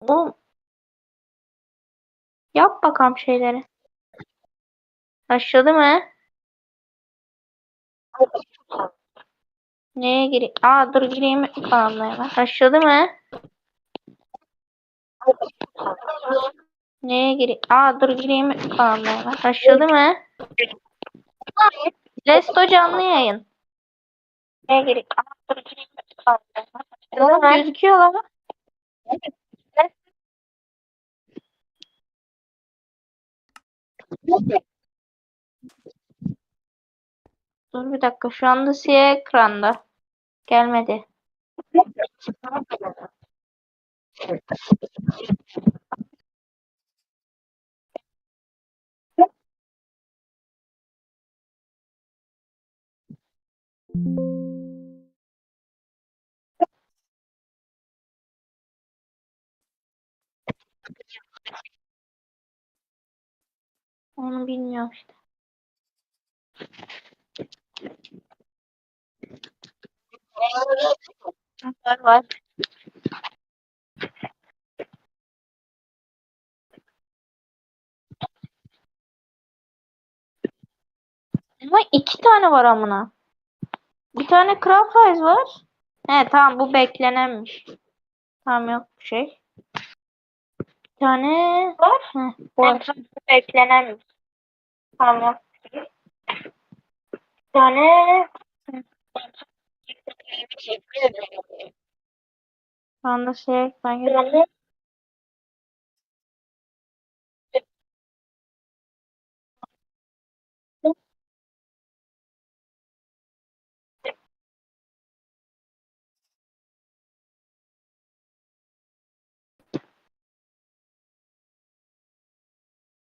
Oğlum. Yap bakalım şeyleri. Başladı mı? Neye gireyim? Aa dur gireyim kanalına. Başladı mı? Neye gireyim? Aa dur gireyim kanalına. Başladı mı? Resto canlı yayın. Neye gireyim? Aa dur gireyim kanalına hemen. Gözüküyor lan. Dur bir dakika. Şu anda siyah ekranda. Gelmedi. Onu bilmiyorum işte. Var var. Ama iki tane var amına. Bir tane Eyes var. He tamam bu beklenenmiş. Tamam yok bir şey. Tane var. Bu var. Tamam yok bir şey. Bir tane Hı. Anda şey ben.